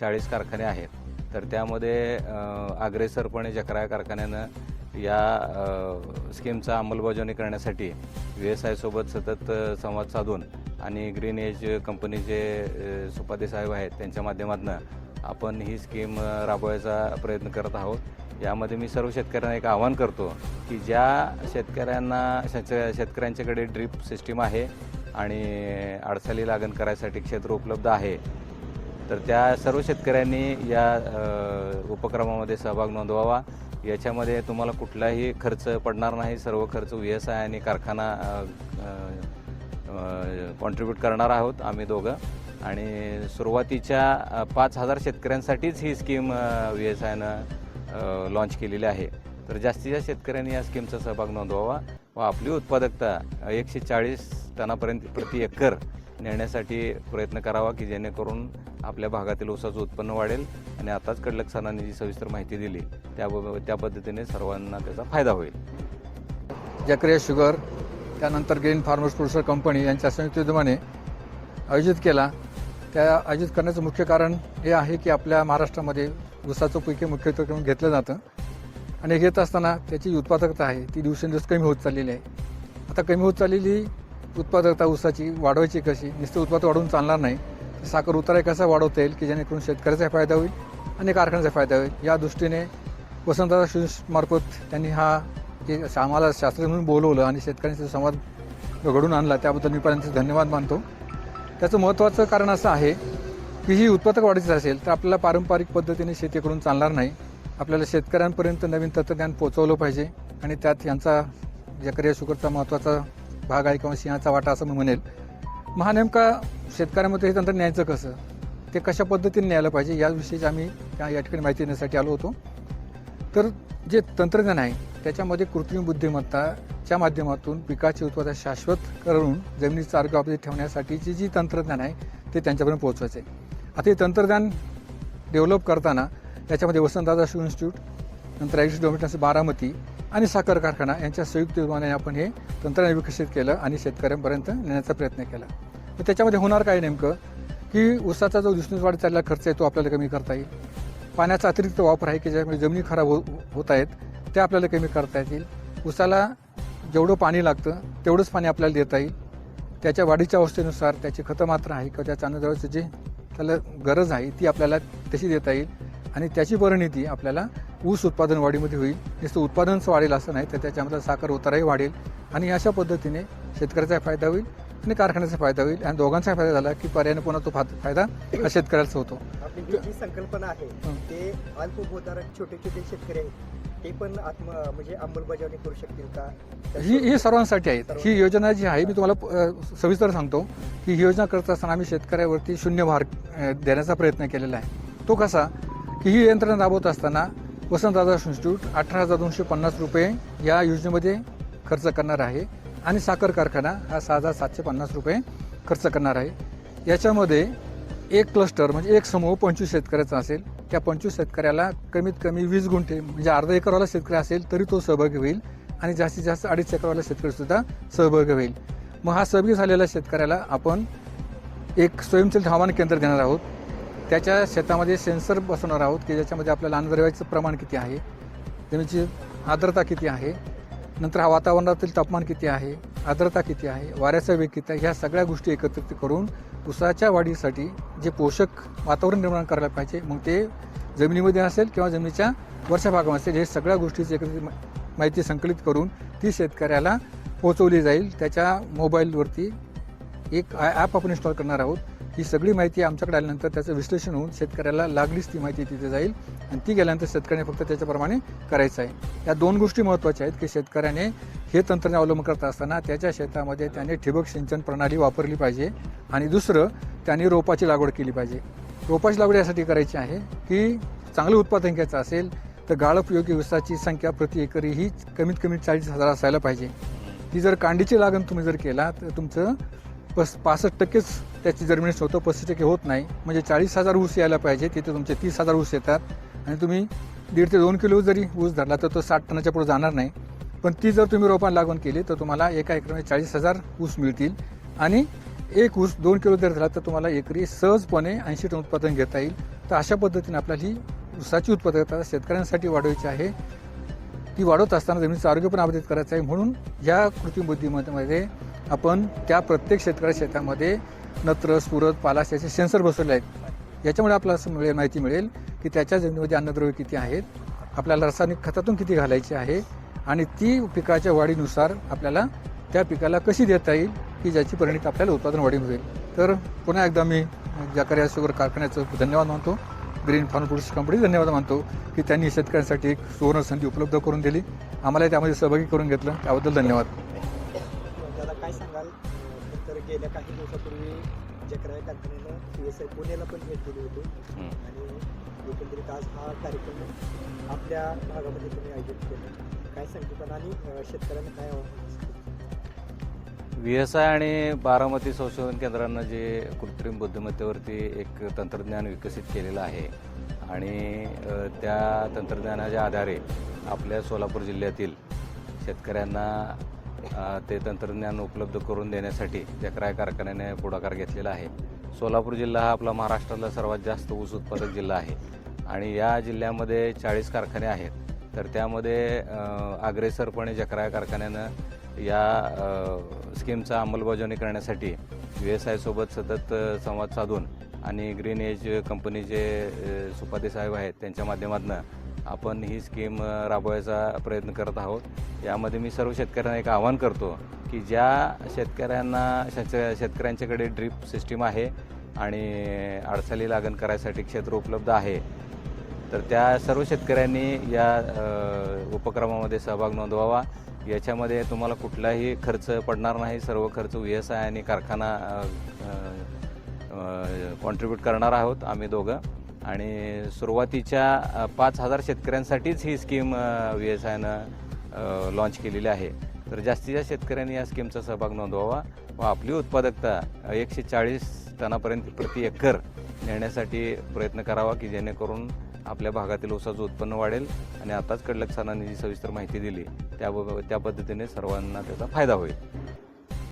चाळीस कारखाने आहेत. तर त्यामध्ये अग्रेसरपणे जकरा कारखान्यानं या स्कीमचा अंमलबजावणी करण्यासाठी व्ही एस आयसोबत सतत संवाद साधून आणि ग्रीन एज कंपनीचे सुपादे साहेब आहेत त्यांच्या माध्यमातून आपण ही स्कीम राबवायचा प्रयत्न करत आहोत. यामध्ये मी सर्व शेतकऱ्यांना एक आवाहन करतो की ज्या शेतकऱ्यांना शेतकऱ्यांच्याकडे ड्रीप सिस्टीम आहे आणि अडसली लागण करायसाठी क्षेत्र उपलब्ध आहे तर त्या सर्व शेतकऱ्यांनी या उपक्रमामध्ये सहभाग नोंदवावा. याच्यामध्ये तुम्हाला कुठलाही खर्च पडणार नाही. सर्व खर्च व्ही एस आय आणि कारखाना कॉन्ट्रीब्यूट करणार आहोत आम्ही दोघं. आणि सुरुवातीच्या पाच हजार शेतकऱ्यांसाठीच ही स्कीम व्ही एस आयनं लॉन्च केलेली आहे. तर जास्तीत जास्त शेतकऱ्यांनी या स्कीमचा सहभाग नोंदवावा. व आपली उत्पादकता एकशे चाळीस टनापर्यंत प्रति एकर नेण्यासाठी प्रयत्न करावा की जेणेकरून आपल्या भागातील ऊसाचं उत्पन्न वाढेल आणि आताच कडलक जी सविस्तर माहिती दिली त्या त्या पद्धतीने सर्वांना त्याचा फायदा होईल. जक्रिया शुगर त्यानंतर ग्रीन फार्मर्स प्रोड्युसर कंपनी यांच्या संयुक्त विद्यमाने आयोजित केला. त्या आयोजित करण्याचं मुख्य कारण हे आहे की आपल्या महाराष्ट्रामध्ये ऊसाचं पिके मुख्यत्वे करून घेतलं जातं. आणि घेत असताना त्याची उत्पादकता आहे. ती दिवसेंदिवस कमी होत चाललेली आहे. आता कमी होत चाललेली उत्पादकता ऊसाची वाढवायची कशी? नुसतं उत्पादन वाढवून चालणार नाही. साखर उतारा कसा वाढवता येईल? की जेणेकरून शेतकऱ्याचा फायदा होईल आणि कारखान्याचा फायदा होईल? या दृष्टीने वसंतदादा शिवस त्यांनी हा जे आम्हाला शास्त्रज्ञ म्हणून बोलवलं आणि शेतकऱ्यांचा संवाद घडून आणला. त्याबद्दल मी पर्यंत धन्यवाद मानतो. त्याचं महत्त्वाचं कारण असं आहे की ही उत्पादक वाढीचं असेल तर आपल्याला पारंपरिक पद्धतीने शेती करून चालणार नाही. आपल्याला शेतकऱ्यांपर्यंत नवीन तंत्रज्ञान पोहोचवलं पाहिजे आणि त्यात यांचा जकरिया शुगरचा महत्त्वाचा भाग आहे किंवा सिंहाचा वाटा असं मी म्हणेल. मग नेमका शेतकऱ्यांमध्ये हे तंत्र न्यायचं कसं? ते कशा पद्धतीने न्यायला पाहिजे याविषयीच आम्ही त्या या ठिकाणी माहिती देण्यासाठी आलो होतो. तर जे तंत्रज्ञान आहे त्याच्यामध्ये कृत्रिम बुद्धिमत्ताच्या माध्यमातून पिकाचे उत्पादन शाश्वत करून जमिनीचं आरोग्य आपली ठेवण्यासाठीची जी तंत्रज्ञान आहे ते त्यांच्यापर्यंत पोहोचवायचं आहे आता हे तंत्रज्ञान डेव्हलप करताना त्याच्यामध्ये वसंतदादा शू इन्स्टिट्यूट नंतर ॲग्री डोमिटन्स बारामती आणि साखर कारखाना यांच्या संयुक्त विमाने आपण हे तंत्रज्ञान विकसित केलं आणि शेतकऱ्यांपर्यंत नेण्याचा प्रयत्न केला. तर त्याच्यामध्ये होणार काय नेमकं? की ऊसाचा जो दिसून वाढत चाललेला खर्च आहे तो आपल्याला कमी करता येईल. पाण्याचा अतिरिक्त वापर आहे की ज्यामुळे जमिनी खराब हो होत आहेत त्या आपल्याला कमी करता येतील. ऊसाला जेवढं पाणी लागतं तेवढंच पाणी आपल्याला देता येईल. त्याच्या वाढीच्या अवस्थेनुसार त्याची खतं मात्र आहे किंवा त्या अन्नद्रव्याची जे त्याला गरज आहे ती आपल्याला तशी देता येईल. आणि त्याची परिणिती आपल्याला ऊस उत्पादन वाढीमध्ये होईल. नुसतं उत्पादनच वाढेल असं नाही तर त्याच्यामध्ये साखर उताराही वाढेल. आणि अशा पद्धतीने शेतकऱ्याचा फायदा होईल आणि कारखान्याचा फायदा होईल. आणि दोघांचा फायदा झाला की पर्यायाने पुन्हा तो फायदा हा शेतकऱ्याचा होतो. आपली जी संकल्पना आहे. ते अल्पभूधारक छोटे छोटे शेतकरी आहेत ते पण आत्म म्हणजे अंमलबजावणी करू शकतील का? ही ही सर्वांसाठी आहे. ही योजना जी आहे मी तुम्हाला सविस्तर सांगतो की ही योजना करत असताना आम्ही शेतकऱ्यावरती शून्य भार देण्याचा प्रयत्न केलेला आहे. तो कसा? की ही यंत्रणा राबवत असताना वसंतदादा इन्स्टिट्यूट अठरा हजार दोनशे पन्नास रुपये या योजनेमध्ये खर्च करणार आहे. आणि साखर कारखाना हा सहा हजार सातशे पन्नास रुपये खर्च करणार आहे. याच्यामध्ये एक क्लस्टर म्हणजे एक समूह पंचवीस शेतकऱ्याचा असेल. त्या पंचवीस शेतकऱ्याला कमीत कमी वीस गुंठे म्हणजे अर्धा एकरवाला शेतकरी असेल तरी तो सहभागी होईल. आणि जास्तीत जास्त अडीच एकरवाला शेतकरीसुद्धा सहभागी होईल. मग हा सहभागी झालेल्या शेतकऱ्याला आपण एक स्वयंचलित हवामान केंद्र देणार आहोत. त्याच्या शेतामध्ये सेन्सर बसवणार आहोत की ज्याच्यामध्ये आपल्याला अन्नद्रव्याचं प्रमाण किती आहे जमिनीची आर्द्रता किती आहे नंतर हा वातावरणातील तापमान किती आहे आर्द्रता किती आहे वाऱ्याचा वेग किती आहे ह्या सगळ्या गोष्टी एकत्रित करून उसाच्या वाढीसाठी जे पोषक वातावरण निर्माण करायला पाहिजे मग ते जमिनीमध्ये असेल किंवा जमिनीच्या वरच्या भागामध्ये असेल हे सगळ्या गोष्टीची एकत्रित माहिती संकलित करून ती शेतकऱ्याला पोहोचवली जाईल. त्याच्या मोबाईलवरती एक ॲप आपण इन्स्टॉल करणार आहोत. ही सगळी माहिती आमच्याकडे आल्यानंतर त्याचं विश्लेषण होऊन शेतकऱ्याला लागलीच ती माहिती तिथे जाईल. आणि ती गेल्यानंतर शेतकऱ्याने फक्त त्याच्याप्रमाणे करायचं आहे. या दोन गोष्टी महत्त्वाच्या आहेत की शेतकऱ्याने हे तंत्रज्ञान अवलंब करत असताना त्याच्या शेतामध्ये त्याने ठिबक सिंचन प्रणाली वापरली पाहिजे. आणि दुसरं त्याने रोपाची लागवड केली पाहिजे. रोपाची लागवड यासाठी करायची आहे की चांगलं उत्पादन घ्यायचं असेल तर गाळप योग्य ऊसाची संख्या प्रति एकरी ही कमीत कमी चाळीस हजार असायला पाहिजे. ती जर कांडीची लागण तुम्ही जर केला तर तुमचं पस पासष्ट टक्केच त्याची जर्मिनेशन होतं पस्तीस टक्के होत नाही. म्हणजे चाळीस हजार ऊस यायला पाहिजे तिथे तुमचे तीस हजार ऊस येतात. आणि तुम्ही दीड ते दोन किलो जरी ऊस धरला तर तो साठ टनाच्या पुढे जाणार नाही. पण ती जर तुम्ही रोपान लागवण केली तर तुम्हाला एका एकरमध्ये चाळीस हजार ऊस मिळतील. आणि एक ऊस दोन किलो जर धरला तर तुम्हाला एकरी सहजपणे ऐंशी टन उत्पादन घेता येईल. तर अशा पद्धतीने आपल्याला ही ऊसाची उत्पादकता शेतकऱ्यांसाठी वाढवायची आहे. ती वाढवत असताना जमिनीचं आरोग्य पण अबाधित करायचं आहे. म्हणून या कृत्रिम बुद्धिमत्तेमध्ये आपण त्या प्रत्येक शेतकऱ्या शेतामध्ये नत्र स्फुरत पालाश याचे सेन्सर बसवले आहेत. याच्यामुळे आपल्याला असं मिळेल माहिती मिळेल की त्याच्या जमिनीमध्ये अन्नद्रव्य किती आहेत आपल्याला रासायनिक खतातून किती घालायची आहे आणि ती पिकाच्या वाढीनुसार आपल्याला त्या पिकाला कशी देता येईल की ज्याची परिणित आपल्याला उत्पादन वाढी होईल. तर पुन्हा एकदा मी जाकरिया शुगर कारखान्याचं धन्यवाद मानतो. ग्रीन फार्म प्रोड्यूस कंपनी धन्यवाद मानतो की त्यांनी शेतकऱ्यांसाठी एक सुवर्ण संधी उपलब्ध करून दिली. आम्हाला त्यामध्ये सहभागी करून घेतलं. त्याबद्दल धन्यवाद. गेल्या काही दिवसापूर्वी जकराया कारखान्यानं सी एस आय पुण्याला पण भेट दिली होती. आणि एकंदरीत आज हा कार्यक्रम आपल्या भागामध्ये तुम्ही आयोजित केला. काय सांगते पण आणि शेतकऱ्यांना काय व्ही एस आय आणि बारामती संशोधन केंद्रानं जे कृत्रिम बुद्धिमत्तेवरती एक तंत्रज्ञान विकसित केलेलं आहे आणि त्या तंत्रज्ञानाच्या आधारे आपल्या सोलापूर जिल्ह्यातील शेतकऱ्यांना ते तंत्रज्ञान उपलब्ध करून देण्यासाठी जकराय कारखान्याने पुढाकार घेतलेला आहे. सोलापूर जिल्हा हा आपला महाराष्ट्रातला सर्वात जास्त ऊस उत्पादक जिल्हा आहे. आणि या जिल्ह्यामध्ये चाळीस कारखाने आहेत. तर त्यामध्ये अग्रेसरपणे जकराय कारखान्यानं या स्कीमचा अंमलबजावणी करण्यासाठी व्ही एस आयसोबत सतत संवाद साधून आणि ग्रीन एज कंपनीचे सुपाते साहेब आहेत त्यांच्या माध्यमातून आपण ही स्कीम राबवायचा प्रयत्न करत आहोत. यामध्ये मी सर्व शेतकऱ्यांना एक आवाहन करतो की ज्या शेतकऱ्यांना शेत शेतकऱ्यांच्याकडे ड्रीप सिस्टीम आहे आणि अडचणी लागण करायसाठी क्षेत्र उपलब्ध आहे तर त्या सर्व शेतकऱ्यांनी या उपक्रमामध्ये सहभाग नोंदवावा. याच्यामध्ये तुम्हाला कुठलाही खर्च पडणार नाही. सर्व खर्च व्ही एस आय आणि कारखाना कॉन्ट्रीब्यूट करणार आहोत आम्ही दोघं. आणि सुरुवातीच्या पाच हजार शेतकऱ्यांसाठीच ही स्कीम व्ही एस आयनं लॉन्च केलेली आहे. तर जास्तीत जास्त शेतकऱ्यांनी या स्कीमचा सहभाग नोंदवावा व आपली उत्पादकता एकशे चाळीस टनापर्यंत प्रति एकर नेण्यासाठी प्रयत्न करावा की जेणेकरून आपल्या भागातील ऊसाचं उत्पन्न वाढेल आणि आताच कडलक सरांनी जी सविस्तर माहिती दिली त्या त्या पद्धतीने सर्वांना त्याचा फायदा होईल.